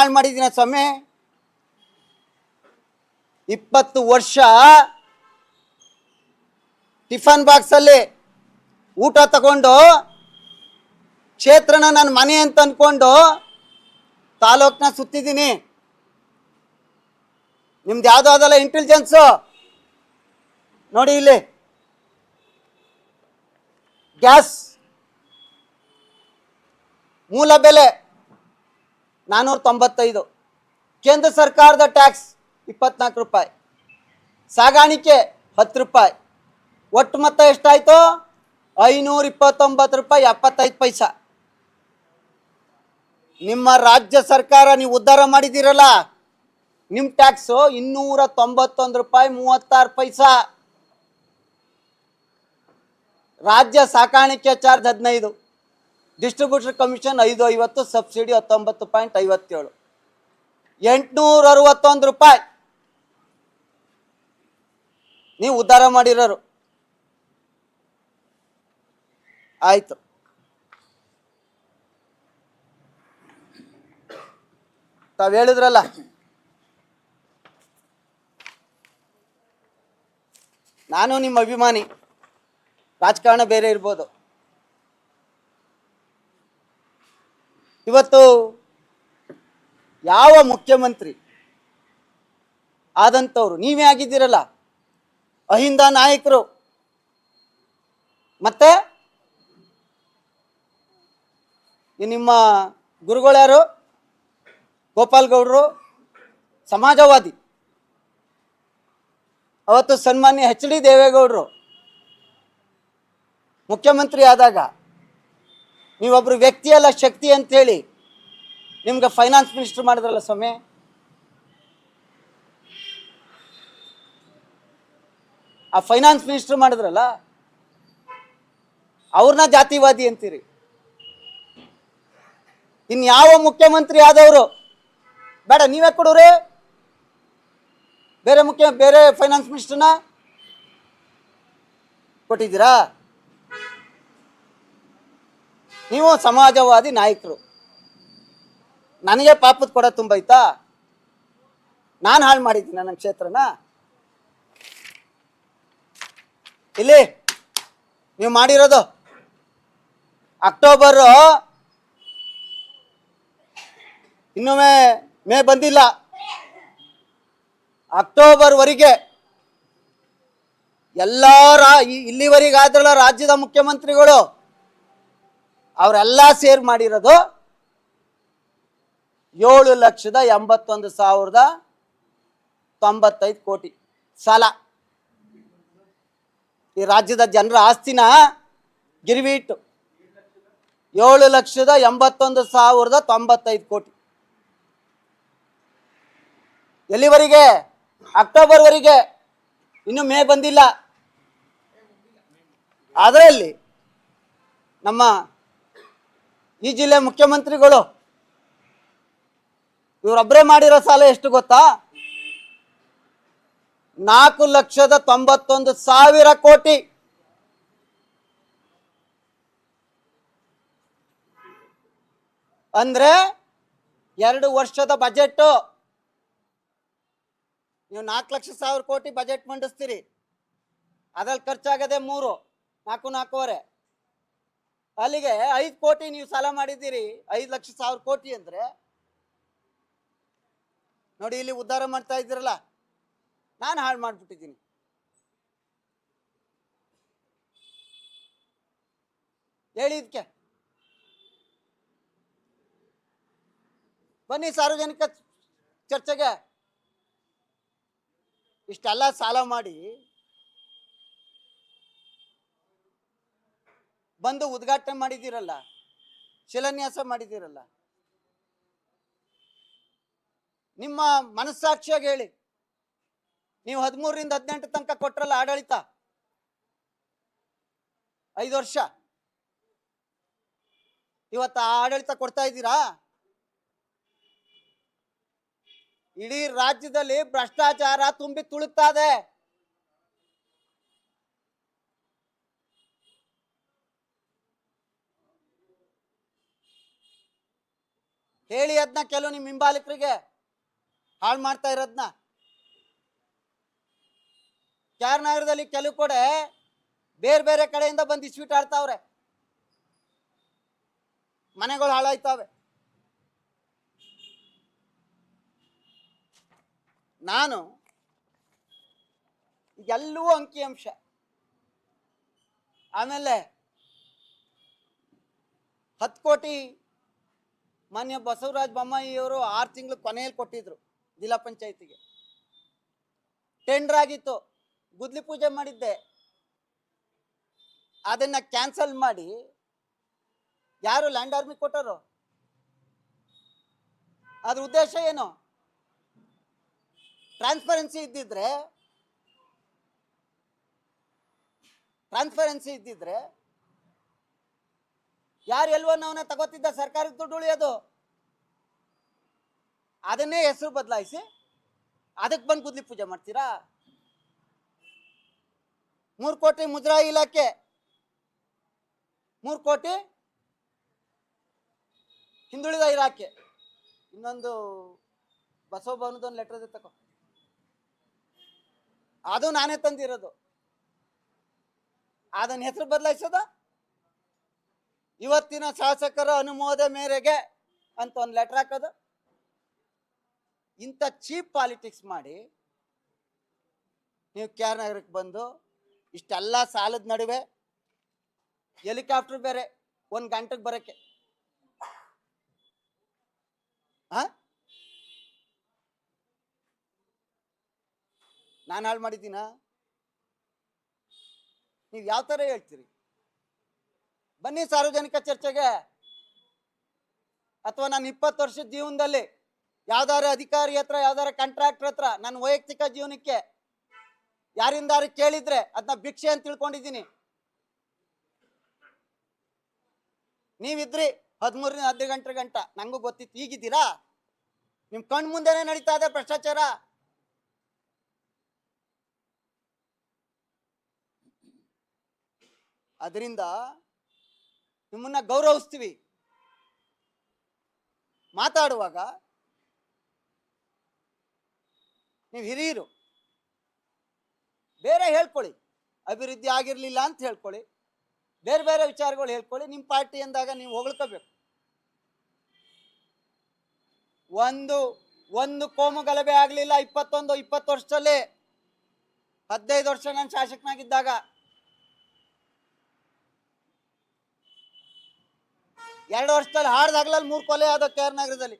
ಹಾಳು ಮಾಡಿದ್ದೀನ ಸ್ವಾಮಿ? ಇಪ್ಪತ್ತು ವರ್ಷ ಟಿಫನ್ ಬಾಕ್ಸಲ್ಲಿ ಊಟ ತಗೊಂಡು ಕ್ಷೇತ್ರನ ನನ್ನ ಮನೆ ಅಂತ ಅಂದ್ಕೊಂಡು ತಾಲೂಕ್ನ ಸುತ್ತಿದ್ದೀನಿ. ನಿಮ್ದು ಯಾವುದೋ ಅದಲ್ಲ ಇಂಟೆಲಿಜೆನ್ಸು ನೋಡಿ ಇಲ್ಲಿ. ಗ್ಯಾಸ್, ಮೂಲ ಬೆಲೆ. ನಾನ್ನೂರ ತೊಂಬತ್ತೈದು ಕೇಂದ್ರ ಸರ್ಕಾರದ ಟ್ಯಾಕ್ಸ್ ಇಪ್ಪತ್ನಾಲ್ಕು ರೂಪಾಯಿ. ಸಾಗಾಣಿಕೆ ಹತ್ತು ರೂಪಾಯಿ. ಒಟ್ಟು ಮೊತ್ತ ಎಷ್ಟಾಯಿತು? ಐನೂರ ಇಪ್ಪತ್ತೊಂಬತ್ತು ರೂಪಾಯಿ ಎಪ್ಪತ್ತೈದು ಪೈಸಾ. ನಿಮ್ಮ ರಾಜ್ಯ ಸರ್ಕಾರ ನೀವು ಉದ್ಧಾರ ಮಾಡಿದ್ದೀರಲ್ಲ? ನಿಮ್ಮ ಟ್ಯಾಕ್ಸು ಇನ್ನೂರ ತೊಂಬತ್ತೊಂದು ರೂಪಾಯಿ ಮೂವತ್ತಾರು ಪೈಸಾ. ರಾಜ್ಯ ಸಾಕಾಣಿಕೆ ಚಾರ್ಜ್ ಹದಿನೈದು. ಡಿಸ್ಟ್ರಿಬ್ಯೂಟರ್ ಕಮಿಷನ್ ಐದು ಐವತ್ತು ಸಬ್ಸಿಡಿ ಹತ್ತೊಂಬತ್ತು ಪಾಯಿಂಟ್ ಐವತ್ತೇಳು. ಎಂಟುನೂರ ಅರವತ್ತೊಂದು ರೂಪಾಯಿ. ನೀವು ಉದ್ಧಾರ ಮಾಡಿರೋರು. ಆಯ್ತು. ತಾವು ಹೇಳಿದ್ರಲ್ಲ. ನಾನು ನಿಮ್ಮ ಅಭಿಮಾನಿ. ರಾಜಕಾರಣ ಬೇರೆ ಇರ್ಬೋದು. ಇವತ್ತು ಯಾವ ಮುಖ್ಯಮಂತ್ರಿ ಆದಂಥವ್ರು, ನೀವೇ ಆಗಿದ್ದೀರಲ್ಲ, ಅಹಿಂದ ನಾಯಕರು, ಮತ್ತೆ ನಿಮ್ಮ ಗುರುಗಳ್ಯಾರು ಗೋಪಾಲ್ ಗೌಡ್ರು ಸಮಾಜವಾದಿ. ಅವತ್ತು ಸನ್ಮಾನ್ಯ ಎಚ್ ಡಿ ದೇವೇಗೌಡರು ಮುಖ್ಯಮಂತ್ರಿ ಆದಾಗ ನೀವೊಬ್ರು ವ್ಯಕ್ತಿ ಅಲ್ಲ ಶಕ್ತಿ ಅಂತೇಳಿ ನಿಮ್ಗೆ ಫೈನಾನ್ಸ್ ಮಿನಿಸ್ಟರ್ ಮಾಡಿದ್ರಲ್ಲ ಸ್ವಾಮಿ? ಆ ಫೈನಾನ್ಸ್ ಮಿನಿಸ್ಟರ್ ಮಾಡಿದ್ರಲ್ಲ, ಅವ್ರನ್ನ ಜಾತಿವಾದಿ ಅಂತೀರಿ. ಇನ್ಯಾವ ಮುಖ್ಯಮಂತ್ರಿ ಆದವರು? ಬೇಡ, ನೀವೇ ಕೊಡೋರಿ? ಬೇರೆ ಮುಖ್ಯ, ಬೇರೆ ಫೈನಾನ್ಸ್ ಮಿನಿಸ್ಟರ್ನ ಕೊಟ್ಟಿದ್ದೀರಾ? ನೀವು ಸಮಾಜವಾದಿ ನಾಯಕರು. ನನಗೆ ಪಾಪದ ಕೊಡ ತುಂಬೈತಾ ನಾನು ಹಾಳು ಮಾಡಿದ್ದೀನಿ ನನ್ನ ಕ್ಷೇತ್ರನ. ಇಲ್ಲಿ ನೀವು ಮಾಡಿರೋದು. ಅಕ್ಟೋಬರ್ ಇನ್ನೊಮ್ಮೆ ಮೇ ಮೇ ಬಂದಿಲ್ಲ. ಅಕ್ಟೋಬರ್ವರೆಗೆ ಎಲ್ಲ ರಾ ಇಲ್ಲಿವರೆಗಾದ್ರಲ್ಲ ರಾಜ್ಯದ ಮುಖ್ಯಮಂತ್ರಿಗಳು. ಅವರೆಲ್ಲ ಸೇರ್ ಮಾಡಿರೋದು ಏಳು ಲಕ್ಷದ ಎಂಬತ್ತೊಂದು ಸಾವಿರದ ತೊಂಬತ್ತೈದು ಕೋಟಿ ಸಾಲ. ಈ ರಾಜ್ಯದ ಜನರ ಆಸ್ತಿನ ಗಿರಿವಿಟ್ಟು ಏಳು ಲಕ್ಷದ ಎಂಬತ್ತೊಂದು ಸಾವಿರದ ತೊಂಬತ್ತೈದು ಕೋಟಿ. ಎಲ್ಲಿವರೆಗೆ? ಅಕ್ಟೋಬರ್ವರೆಗೆ. ಇನ್ನು ಮೇ ಬಂದಿಲ್ಲ. ಅದರಲ್ಲಿ ನಮ್ಮ ಈ ಜಿಲ್ಲೆ ಮುಖ್ಯಮಂತ್ರಿಗಳು ಇವರೊಬ್ಬರೇ ಮಾಡಿರೋ ಸಾಲ ಎಷ್ಟು ಗೊತ್ತಾ? ನಾಲ್ಕು ಲಕ್ಷದ ತೊಂಬತ್ತೊಂದು ಸಾವಿರ ಕೋಟಿ. ಅಂದ್ರೆ ಎರಡು ವರ್ಷದ ಬಜೆಟ್ ನೀವು ನಾಲ್ಕು ಲಕ್ಷ ಸಾವಿರ ಕೋಟಿ ಬಜೆಟ್ ಮಂಡಿಸ್ತೀರಿ. ಅದ್ರಲ್ಲಿ ಖರ್ಚಾಗದೆ ಮೂರು, ನಾಲ್ಕು ನಾಲ್ಕೂವರೆ. ಅಲ್ಲಿಗೆ ಐದು ಕೋಟಿ ನೀವು ಸಾಲ ಮಾಡಿದ್ದೀರಿ, ಐದು ಲಕ್ಷ ಸಾವಿರ ಕೋಟಿ ಅಂದ್ರೆ. ನೋಡಿ ಇಲ್ಲಿ ಉದ್ಧಾರ ಮಾಡ್ತಾ ಇದ್ದೀರಲ್ಲ, ನಾನು ಹಾಳು ಮಾಡ್ಬಿಟ್ಟಿದ್ದೀನಿ. ಹೇಳಿ ಇದಕ್ಕೆ. ಬನ್ನಿ ಸಾರ್ವಜನಿಕ ಚರ್ಚೆಗೆ. ಇಷ್ಟೆಲ್ಲ ಸಾಲ ಮಾಡಿ ಬಂದು ಉದ್ಘಾಟನೆ ಮಾಡಿದ್ದೀರಲ್ಲ, ಶಿಲಾನ್ಯಾಸ ಮಾಡಿದ್ದೀರಲ್ಲ. ನಿಮ್ಮ ಮನಸ್ಸಾಕ್ಷಿಯಾಗಿ ಹೇಳಿ. ನೀವು ಹದಿಮೂರರಿಂದ ಹದಿನೆಂಟು ತನಕ ಕೊಟ್ರಲ್ಲ ಆಡಳಿತ? ಐದು ವರ್ಷ. ಇವತ್ತ ಆ ಆಡಳಿತ ಕೊಡ್ತಾ ಇದ್ದೀರಾ? ಇಡೀ ರಾಜ್ಯದಲ್ಲಿ ಭ್ರಷ್ಟಾಚಾರ ತುಂಬಿ ತುಳುಕ್ತಾ ಇದೆ. ಹೇಳಿ ಅದನ್ನ ಕೆಲವು ನಿಮ್ಮ ಹಿಂಬಾಲಕರಿಗೆ. ಹಾಳು ಮಾಡ್ತಾ ಇರೋದ್ನ. ಕ್ಯಾರ್ ನಗರದಲ್ಲಿ ಕೆಲವು ಕೂಡ ಬೇರೆ ಬೇರೆ ಕಡೆಯಿಂದ ಬಂದು ಇಸ್ವೀಟ್ ಆಡ್ತಾವ್ರೆ. ಮನೆಗಳು ಹಾಳಾಯ್ತಾವೆ. ನಾನು ಎಲ್ಲವೂ ಅಂಕಿಅಂಶ ಆಮೇಲೆ ಹತ್ತು ಕೋಟಿ ಮಾನ್ಯ ಬಸವರಾಜ ಬೊಮ್ಮಾಯಿಯವರು ಆರು ತಿಂಗಳು ಕೊನೆಯಲ್ಲಿ ಕೊಟ್ಟಿದ್ರು ಜಿಲ್ಲಾ ಪಂಚಾಯತಿಗೆ. ಟೆಂಡರ್ ಆಗಿತ್ತು, ಗುದ್ಲಿ ಪೂಜೆ ಮಾಡಿದ್ದೆ. ಅದನ್ನ ಕ್ಯಾನ್ಸಲ್ ಮಾಡಿ, ಯಾರು ಲ್ಯಾಂಡ್ ಆರ್ಮಿ ಕೊಟ್ಟರು? ಅದ್ರ ಉದ್ದೇಶ ಏನು? ಟ್ರಾನ್ಸ್ಪರೆನ್ಸಿ ಇದ್ದಿದ್ರೆ ಟ್ರಾನ್ಸ್ಪರೆನ್ಸಿ ಇದ್ದಿದ್ರೆ ಯಾರು ಎಲ್ವನ್ನವನ್ನ ತಗೋತಿದ್ದ ಸರ್ಕಾರಿ ದುಡ್ಡು ಉಳಿಯೋದು? ಅದನ್ನೇ ಹೆಸರು ಬದಲಾಯಿಸಿ, ಅದಕ್ಕೆ ಬಂದು ಕುದ್ಲಿ ಪೂಜೆ ಮಾಡ್ತೀರಾ? ಮೂರು ಕೋಟಿ ಮುದ್ರಾ ಇಲಾಖೆ. ಮೂರು ಕೋಟಿ ಹಿಂದುಳಿದ ಇಲಾಖೆ. ಇನ್ನೊಂದು ಬಸವ ಭವನದೊಂದು ಲೆಟರ್ ಇದೆ ತಗೋ. ಅದು ನಾನೇ ತಂದಿರೋದು. ಅದನ್ನ ಹೆಸರು ಬದಲಾಯಿಸೋದ? ಇವತ್ತಿನ ಶಾಸಕರ ಅನುಮೋದ ಮೇರೆಗೆ ಅಂತ ಒಂದು ಲೆಟರ್ ಹಾಕೋದು. ಇಂಥ ಚೀಪ್ ಪಾಲಿಟಿಕ್ಸ್ ಮಾಡಿ ನೀವು ಕೆ ಆರ್ ನಗರಕ್ಕೆ ಬಂದು ಇಷ್ಟೆಲ್ಲ ಸಾಲದ ನಡುವೆ ಹೆಲಿಕಾಪ್ಟರ್ ಬೇರೆ ಒಂದು ಗಂಟೆಗೆ ಬರೋಕ್ಕೆ. ಹಾ? ನಾನು ಹಾಳು ಮಾಡಿದ್ದೀನ? ನೀವು ಯಾವ ಥರ ಹೇಳ್ತೀರಿ? ಬನ್ನಿ ಸಾರ್ವಜನಿಕ ಚರ್ಚೆಗೆ. ಅಥವಾ ನಾನು ಇಪ್ಪತ್ತು ವರ್ಷದ ಜೀವನದಲ್ಲಿ ಯಾವ್ದಾರ ಅಧಿಕಾರಿ ಹತ್ರ, ಯಾವ್ದಾರ ಕಾಂಟ್ರಾಕ್ಟರ್ ಹತ್ರ ನನ್ನ ವೈಯಕ್ತಿಕ ಜೀವನಕ್ಕೆ ಯಾರಿಂದಾರು ಕೇಳಿದ್ರೆ ಅದನ್ನ ಭಿಕ್ಷೆ ಅಂತ ತಿಳ್ಕೊಂಡಿದ್ದೀನಿ. ನೀವಿದ್ರಿ ಹದಿಮೂರರಿಂದ ಹದಿನೈದು ಗಂಟೆ ಗಂಟ. ನಂಗೂ ಗೊತ್ತಿತ್ತು, ಈಗಿದ್ದೀರಾ? ನಿಮ್ ಕಣ್ ಮುಂದೆನೆ ನಡೀತಾ ಇದೆ ಭ್ರಷ್ಟಾಚಾರ. ಅದರಿಂದ ನಿಮ್ಮನ್ನ ಗೌರವಿಸ್ತೀವಿ. ಮಾತಾಡುವಾಗ ನೀವು ಹಿರಿಯರು, ಬೇರೆ ಹೇಳ್ಕೊಳ್ಳಿ. ಅಭಿವೃದ್ಧಿ ಆಗಿರಲಿಲ್ಲ ಅಂತ ಹೇಳ್ಕೊಳ್ಳಿ. ಬೇರೆ ಬೇರೆ ವಿಚಾರಗಳು ಹೇಳ್ಕೊಳ್ಳಿ. ನಿಮ್ಮ ಪಾರ್ಟಿ ಅಂದಾಗ ನೀವು ಹೊಗಳ್ಕೋಬೇಕು. ಒಂದು ಒಂದು ಕೋಮು ಗಲಭೆ ಆಗಲಿಲ್ಲ ಇಪ್ಪತ್ತೊಂದು, ಇಪ್ಪತ್ತು ವರ್ಷದಲ್ಲಿ. ಹದಿನೈದು ವರ್ಷ ನಾನು ಶಾಸಕನಾಗಿದ್ದಾಗ. ಎರಡು ವರ್ಷದಲ್ಲಿ ಹಾಡ್ದಾಗ್ಲಲ್ಲಿ ಮೂರು ಕೊಲೆ ಆದ ಕೆ ಆರ್ ನಗರದಲ್ಲಿ.